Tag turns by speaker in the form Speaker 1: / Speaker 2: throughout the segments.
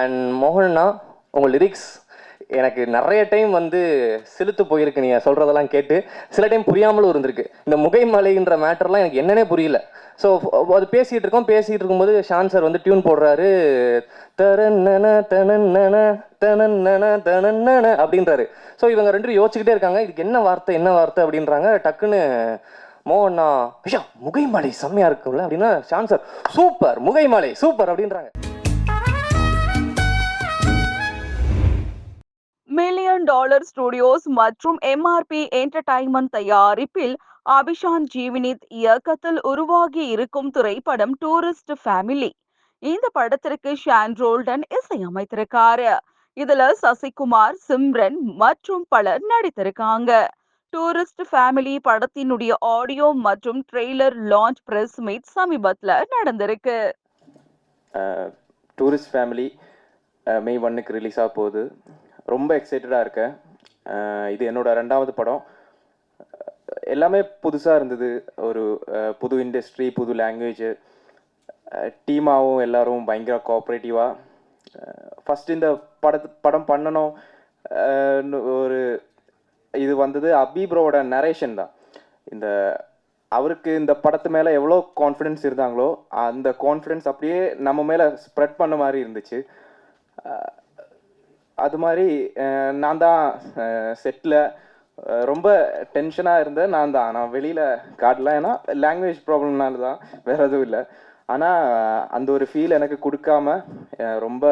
Speaker 1: And மோகன்னா உங்கள் lyrics எனக்கு நிறைய டைம் வந்து செலுத்து போயிருக்கு. நீங்கள் சொல்கிறதெல்லாம் கேட்டு சில டைம் புரியாமலும் இருந்திருக்கு. இந்த முகைமலைன்ற மேட்டர்லாம் எனக்கு என்னன்னே புரியல. ஸோ அது பேசிகிட்டு இருக்கோம். பேசிகிட்டு இருக்கும்போது ஷான் சார் வந்து டியூன் போடுறாரு. தரநன தனநன தனநன தனநன அப்படின்றாரு. ஸோ இவங்க ரெண்டு பேரும் யோசிச்சுக்கிட்டே இருக்காங்க. இதுக்கு என்ன வார்த்தை என்ன வார்த்தை அப்படின்றாங்க. டக்குன்னு மோகன்னா ஐயா முகைமலை செம்மையா இருக்கும்ல அப்படின்னா ஷான் சார் சூப்பர் முகைமலை சூப்பர் அப்படின்றாங்க.
Speaker 2: மில்லியன் டாலர் ஸ்டுடியோஸ் மற்றும் எம்ஆர்பி என்டர்டைன்மெண்ட் தயாரிப்பில் அபிஷான் ஜீவினித் இயக்கத்தில் உருவாகி இருக்கும் திரைப்படம் டூரிஸ்ட் ஃபேமிலி இந்த படத்திற்கு ஷான் ரோல்டன் இசையமைத்திருக்காரு. இதுல சசிகுமார் சிம்ரன் மற்றும் பலர் நடித்திருக்காங்க. டூரிஸ்ட் ஃபேமிலி படத்தினுடைய ஆடியோ மற்றும் ட்ரெய்லர் லான்ச் பிரஸ் மீட் சமீபத்தில் நடந்திருக்கு.
Speaker 3: டூரிஸ்ட் ஃபேமிலி மே ஒன்னுக்கு ரிலீஸ் ஆக போகுது. ரொம்ப எக்ஸைட்டடாக இருக்கேன். இது என்னோட ரெண்டாவது படம். எல்லாமே புதுசாக இருந்தது. ஒரு புது இண்டஸ்ட்ரி புது லாங்குவேஜ் டீமாகவும் எல்லோரும் பயங்கர கோஆப்ரேட்டிவாக ஃபஸ்ட் இந்த படத்து படம் பண்ணணும் ஒரு இது வந்தது அபீப்ரோட நரேஷன் தான். இந்த அவருக்கு இந்த படத்து மேலே எவ்வளோ கான்ஃபிடென்ஸ் இருந்தாங்களோ அந்த கான்ஃபிடென்ஸ் அப்படியே நம்ம மேலே ஸ்ப்ரெட் பண்ண மாதிரி இருந்துச்சு. அது மாதிரி நான் தான் செட்டில் ரொம்ப டென்ஷனாக இருந்தேன். நான் தான். நான் வெளியில் காட்டல. ஏன்னா லாங்குவேஜ் ப்ராப்ளம்னால தான். வேற எதுவும் இல்லை. ஆனால் அந்த ஒரு ஃபீல் எனக்கு கொடுக்காம ரொம்ப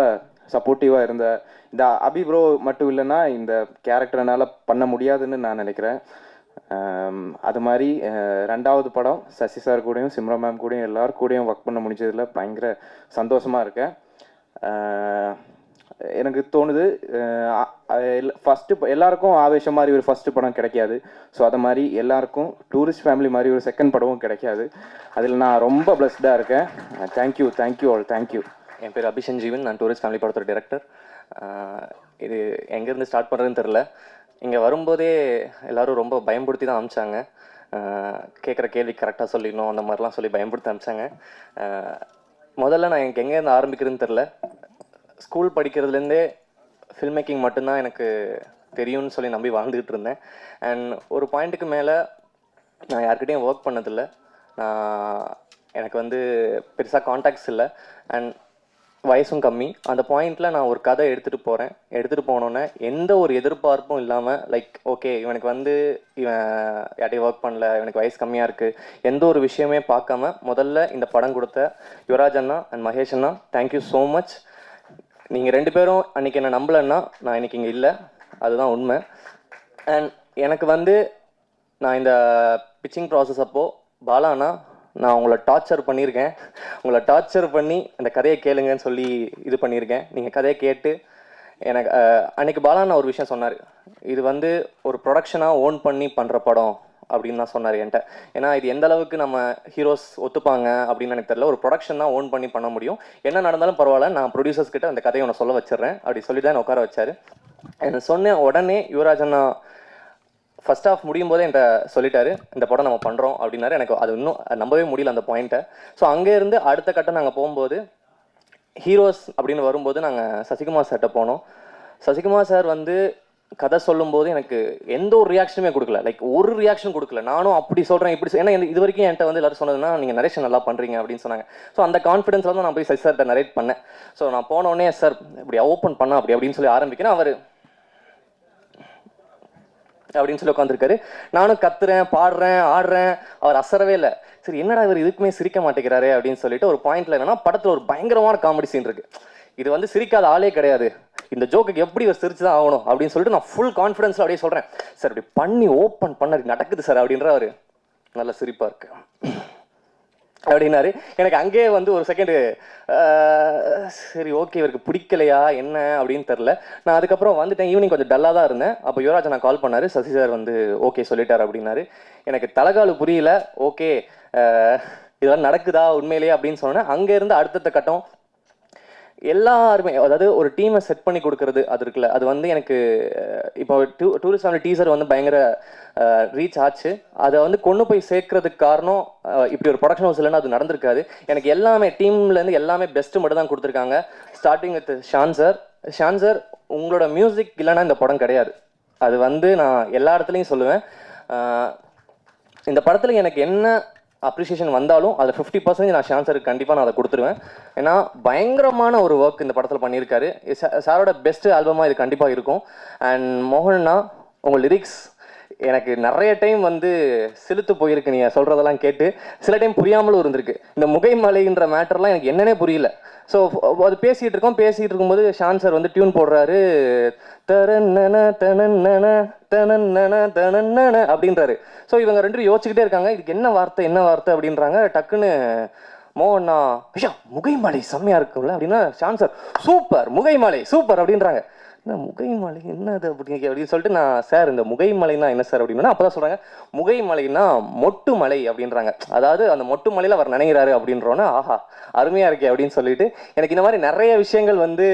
Speaker 3: சப்போர்ட்டிவாக இருந்த இந்த அபி ப்ரோ மட்டும் இல்லைன்னா இந்த கேரக்டர் என்னால் பண்ண முடியாதுன்னு நான் நினைக்கிறேன். அது மாதிரி ரெண்டாவது படம் சசி சார் கூடயும் சிம்ரா மேம் கூடயும் எல்லார் கூடயும் ஒர்க் பண்ண முடிஞ்சதில் பயங்கர சந்தோஷமாக இருக்கேன். எனக்கு தோணுது ஃபஸ்ட்டு எல்லாருக்கும் ஆவேசம் மாதிரி ஒரு ஃபஸ்ட்டு படம் கிடைக்காது. ஸோ அதை மாதிரி எல்லாருக்கும் டூரிஸ்ட் ஃபேமிலி மாதிரி ஒரு செகண்ட் படமும் கிடைக்காது. அதில் நான் ரொம்ப பிளஸ்டாக இருக்கேன். Thank you thank you all thank you
Speaker 1: என் பேர் அபிஷன் ஜீவன் நான் டூரிஸ்ட் ஃபேமிலி படத்தோட டேரக்டர் இது எங்கேருந்து ஸ்டார்ட் பண்ணுறதுன்னு தெரில இங்கே வரும்போதே எல்லோரும் ரொம்ப பயம்படுத்தி தான் அமிச்சாங்க. கேட்குற கேள்வி கரெக்டாக சொல்லிடணும் அந்த மாதிரிலாம் சொல்லி பயம்படுத்தி அமிச்சாங்க. முதல்ல நான் எனக்கு எங்கேருந்து ஆரம்பிக்கிறதுன்னு தெரில ஸ்கூல் படிக்கிறதுலேருந்தே ஃபில்ம் மேக்கிங் மட்டும்தான் எனக்கு தெரியும்னு சொல்லி நம்பி வாழ்ந்துக்கிட்டு இருந்தேன். அண்ட் ஒரு பாயிண்ட்டுக்கு மேலே நான் யார்கிட்டயும் ஒர்க் பண்ணதில்லை. நான் எனக்கு வந்து பெருசாக காண்டாக்ட்ஸ் இல்லை. அண்ட் வயசும் கம்மி. அந்த பாயிண்ட்டில் நான் ஒரு கதை எடுத்துகிட்டு போகிறேன் எடுத்துகிட்டு போனோன்னே எந்த ஒரு எதிர்பார்ப்பும் இல்லாமல் லைக் ஓகே இவனுக்கு வந்து இவன் யார்ட்டையும் ஒர்க் பண்ணல இவனுக்கு வயசு கம்மியாக இருக்குது எந்த ஒரு விஷயமே பார்க்காம முதல்ல இந்த படம் கொடுத்த யுவராஜ் அண்ணா அண்ட் மகேஷ் அண்ணா தேங்க்யூ ஸோ மச் நீங்கள் ரெண்டு பேரும் அன்றைக்கி என்ன நம்பலன்னா நான் இன்னைக்கு இங்கே இல்லை. அதுதான் உண்மை. அண்ட் எனக்கு வந்து நான் இந்த பிச்சிங் ப்ராசஸ் அப்போது பாலாண்ணா நான் உங்களை டார்ச்சர் பண்ணியிருக்கேன். உங்களை டார்ச்சர் பண்ணி அந்த கதையை கேளுங்கன்னு சொல்லி இது பண்ணியிருக்கேன். நீங்கள் கதையை கேட்டு எனக்கு அன்றைக்கி அன்னைக்கு பாலாண்ணா ஒரு விஷயம் சொன்னார். இது வந்து ஒரு ப்ரொடக்ஷனாக ஓன் பண்ணி பண்ணுற படம். அப்படின்னு தான் சொன்னார் என்கிட்ட. ஏன்னா இது எந்த அளவுக்கு நம்ம ஹீரோஸ் ஒத்துப்பாங்க அப்படின்னு எனக்கு தெரியல. ஒரு ப்ரொடக்ஷன் தான் ஓன் பண்ணி பண்ண முடியும். என்ன நடந்தாலும் பரவாயில்ல. நான் ப்ரொடியூசர்ஸ் கிட்ட அந்த கதையை உன்னை சொல்ல வச்சிடுறேன். அப்படி சொல்லி தான் உட்கார வச்சாரு. எனக்கு சொன்ன உடனே யுவராஜன்னா ஃபர்ஸ்ட் ஆஃப் முடியும் போதே என்கிட்ட சொல்லிட்டாரு. இந்த படம் நம்ம பண்ணுறோம் அப்படின்னாரு. எனக்கு அது இன்னும் நம்பவே முடியல அந்த பாயிண்ட்டை ஸோ அங்கேருந்து அடுத்த கட்டம் நாங்கள் போகும்போது ஹீரோஸ் அப்படின்னு வரும்போது நாங்கள் சசிகுமார் சார்கிட்ட போனோம். சசிகுமார் சார் வந்து கதை சொல்லும்போது எனக்கு எந்த ஒரு ரியாக்ஷனுமே கொடுக்கல. லைக் ஒரு ரியாக்ஷன் கொடுக்கல. நானும் அப்படி சொல்கிறேன் இப்படி ஏன்னா இது வரைக்கும் என்கிட்ட வந்து எல்லாரும் சொன்னதுன்னா நீங்கள் நரேஷன் நல்லா பண்ணுறீங்க அப்படின்னு சொன்னாங்க. ஸோ அந்த கான்ஃபிடன்ஸ்ல தான் நான் போய் சசி சார்கிட்ட நரேட் பண்ணேன். ஸோ நான் போனோடனே சார் இப்படி ஓப்பன் பண்ண அப்படி அப்படின்னு சொல்லி ஆரம்பிக்கிறேன். அவர் அப்படின்னு சொல்லி உட்காந்துருக்காரு நானும் கத்துறேன் பாடுறேன் ஆடுறேன். அவர் அசரவே இல்லை. சரி என்னடா இவர் இதுக்குமே சிரிக்க மாட்டேங்கிறாரு? அப்படின்னு சொல்லிட்டு ஒரு பாயிண்ட்ல என்னன்னா படத்துல ஒரு பயங்கரமான காமெடி சீன் இருக்கு. இது வந்து சிரிக்காத ஆளே கிடையாது. இந்த ஜோக்குக்கு எப்படி இவர் சிரிச்சு தான் ஆகணும் அப்படின்னு சொல்லிட்டு நான் ஃபுல் கான்ஃபிடன்ஸ்ல அப்படியே சொல்றேன். சார் இப்படி பண்ணி ஓப்பன் பண்ண நடக்குது சார் அப்படின்ற அவர். நல்ல சிரிப்பா இருக்கு. அப்படின்னாரு. எனக்கு அங்கேயே வந்து ஒரு செகண்டு சரி ஓகே இவருக்கு பிடிக்கலையா? என்ன? அப்படின்னு தெரில நான் அதுக்கப்புறம் வந்துட்டேன். ஈவினிங் கொஞ்சம் டல்லாக தான் இருந்தேன். அப்போ யுவராஜ் நான் கால் பண்ணார். சசி சார் வந்து ஓகே சொல்லிட்டார் அப்படின்னாரு. எனக்கு தலைகாலு புரியல. ஓகே இதெல்லாம் நடக்குதா உண்மையிலேயே? அப்படின்னு சொன்னேன் அங்கேருந்து அடுத்தடுத்த கட்டம் எல்லாருமே அதாவது ஒரு டீமை செட் பண்ணி கொடுக்கறது அது இருக்குல்ல. அது வந்து எனக்கு இப்போ டூ டூரிஸ்ட் ஃபேமிலி டீசர் வந்து பயங்கர ரீச் ஆச்சு. அதை வந்து கொண்டு போய் சேர்க்கறதுக்கு காரணம் இப்படி ஒரு ப்ரொடக்ஷன் ஹவுஸ் இல்லைன்னா அது நடந்திருக்காது. எனக்கு எல்லாமே டீம்லேருந்து எல்லாமே பெஸ்ட்டு மட்டும் தான் கொடுத்துருக்காங்க. Starting with Shaan sir Shaan sir உங்களோட மியூசிக் இல்லைன்னா இந்த படம் கிடையாது. அது வந்து நான் எல்லா இடத்துலையும் சொல்லுவேன். இந்த படத்தில் எனக்கு என்ன அப்ரிசியேஷன் வந்தாலும் அதில் ஃபிஃப்டி பர்சன்டேஜ் நான் ஷான்சருக்கு கண்டிப்பாக நான் அதை கொடுத்துருவேன். ஏன்னா பயங்கரமான ஒரு ஒர்க் இந்த படத்தில் பண்ணியிருக்காரு. சாரோட பெஸ்ட் ஆல்பமாக இது கண்டிப்பாக இருக்கும். அண்ட் மோகன்னா உங்கள் லிரிக்ஸ் எனக்கு நிறைய டைம் வந்து செலுத்து போயிருக்கு நீங்கள் சொல்கிறதெல்லாம் கேட்டு. சில டைம் புரியாமலும் இருந்திருக்கு. இந்த முகைமலைன்ற மேட்டர்லாம் எனக்கு என்னன்னே புரியல. ஸோ அது பேசிகிட்டு இருக்கோம். பேசிகிட்டு இருக்கும்போது ஷான் சார் வந்து டியூன் போடுறாரு. தரநன தனநன தனநன தனநன அப்படின்றாரு. ஸோ இவங்க ரெண்டு பேரும் யோசிச்சுக்கிட்டே இருக்காங்க. இதுக்கு என்ன வார்த்தை என்ன வார்த்தை அப்படின்றாங்க. டக்குன்னு மோகன்னா ஐயா முகைமலை செம்மையாக இருக்கும்ல அப்படின்னா ஷான் சார் சூப்பர் முகைமலை சூப்பர் அப்படின்றாங்க. என்ன முகைமலை? என்னது அப்படிங்க அப்படின்னு சொல்லிட்டு நான் சார் இந்த முகைமலைனா என்ன சார் அப்படின்னா அப்போ தான் சொல்கிறாங்க முகைமலைனா மொட்டு மலை அப்படின்றாங்க. அதாவது அந்த மொட்டு மலையில் அவர் நினைக்கிறாரு அப்படின்றோன்னா ஆஹா அருமையாக இருக்கே அப்படின்னு சொல்லிட்டு எனக்கு இந்த மாதிரி நிறைய விஷயங்கள் வந்து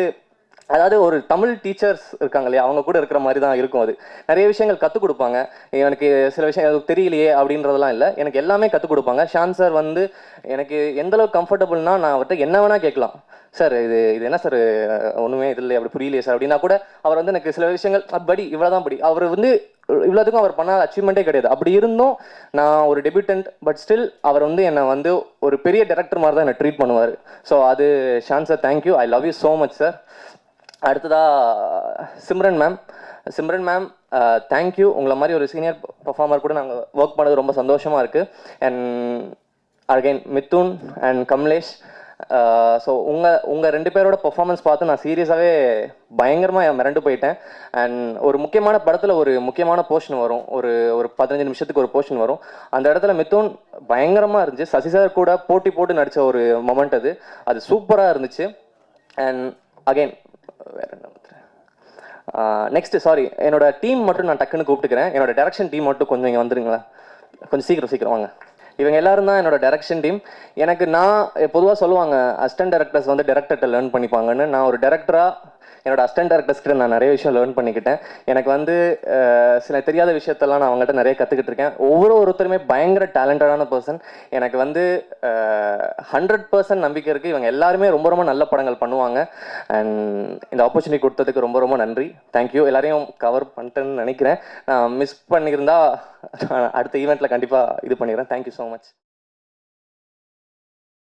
Speaker 1: அதாவது ஒரு தமிழ் டீச்சர்ஸ் இருக்காங்க இல்லையா அவங்க கூட இருக்கிற மாதிரி தான் இருக்கும் அது. நிறைய விஷயங்கள் கற்றுக் கொடுப்பாங்க. எனக்கு சில விஷயம் தெரியலையே அப்படின்றதெல்லாம் இல்லை. எனக்கு எல்லாமே கற்றுக் கொடுப்பாங்க. ஷான் சார் வந்து எனக்கு எந்தளவுக்கு கம்ஃபர்டபுள்னா நான் அவர்கிட்ட என்ன வேணால் கேட்கலாம். சார் இது இது என்ன சார் ஒன்றுமே இது இல்லை அப்படி புரியலையே சார் அப்படின்னா கூட அவர் வந்து எனக்கு சில விஷயங்கள் படி இவ்வளோதான் படி. அவர் வந்து இவ்வளோத்துக்கும் அவர் பண்ண அச்சீவ்மெண்ட்டே கிடையாது. அப்படி இருந்தும் நான் ஒரு டெபியூட்டன்ட் பட் ஸ்டில் அவர் வந்து என்னை வந்து ஒரு பெரிய டேரக்டர் மாதிரி தான் என்னை ட்ரீட் பண்ணுவார். ஸோ அது Shaan sir thank you I love you so much sir அடுத்ததா Simran ma'am Simran ma'am thank you உங்களை மாதிரி ஒரு சீனியர் பர்ஃபார்மர் கூட நாங்கள் ஒர்க் பண்ணது ரொம்ப சந்தோஷமாக இருக்குது and again Mithun and Kamalesh so உங்கள் உங்கள் ரெண்டு பேரோட பெர்ஃபார்மன்ஸ் பார்த்து நான் சீரியஸாகவே பயங்கரமாக மிரண்டு போயிட்டேன். அண்ட் ஒரு முக்கியமான படத்தில் ஒரு முக்கியமான போர்ஷன் வரும். ஒரு ஒரு பதினஞ்சு நிமிஷத்துக்கு ஒரு போர்ஷன் வரும். அந்த இடத்துல மித்துன் பயங்கரமாக இருந்துச்சு. சசி சார் கூட போட்டி போட்டு நடித்த ஒரு மொமெண்ட் அது. அது சூப்பராக இருந்துச்சு. அண்ட் அகைன் நெக்ஸ்ட் சாரி என்னோட டீம் மட்டும் நான் டக்குன்னு கூப்பிட்டுக்கிறேன். என்னோட டேரக்ஷன் டீம் மட்டும் கொஞ்சம் இங்கே வந்துருங்களா? கொஞ்சம் சீக்கிரம் சீக்கிரம் வாங்க. இவங்க எல்லாரும் தான் என்னோட டேரக்ஷன் டீம் எனக்கு நான் பொதுவாக சொல்லுவாங்க அசிஸ்டன்ட் டேரக்டர்ஸ் வந்து டேரக்டர்கிட்ட லேர்ன் பண்ணிப்பாங்கன்னு. நான் ஒரு டேரக்டராக என்னோட அஸ்டன்ட் டேரக்டர்ஸ்கிட்ட நான் நிறைய விஷயம் லேர்ன் பண்ணிக்கிட்டேன். எனக்கு வந்து சில தெரியாத விஷயத்தெல்லாம் நான் அவங்கள்ட்ட நிறைய கற்றுக்கிட்டு இருக்கேன். ஒவ்வொரு ஒருத்தருமே பயங்கர டேலண்டடான பர்சன் எனக்கு வந்து ஹண்ட்ரட் பர்சன்ட் நம்பிக்கை இருக்குது இவங்க எல்லாருமே ரொம்ப ரொம்ப நல்ல படங்கள் பண்ணுவாங்க. அண்ட் இந்த ஆப்பர்ச்சுனிட்டி கொடுத்ததுக்கு ரொம்ப ரொம்ப நன்றி. தேங்க்யூ எல்லாரையும் கவர் பண்ணிட்டேன்னு நினைக்கிறேன். நான் மிஸ் பண்ணியிருந்தா அடுத்த ஈவெண்ட்டில் கண்டிப்பாக இது பண்ணிடுறேன். Thank you so much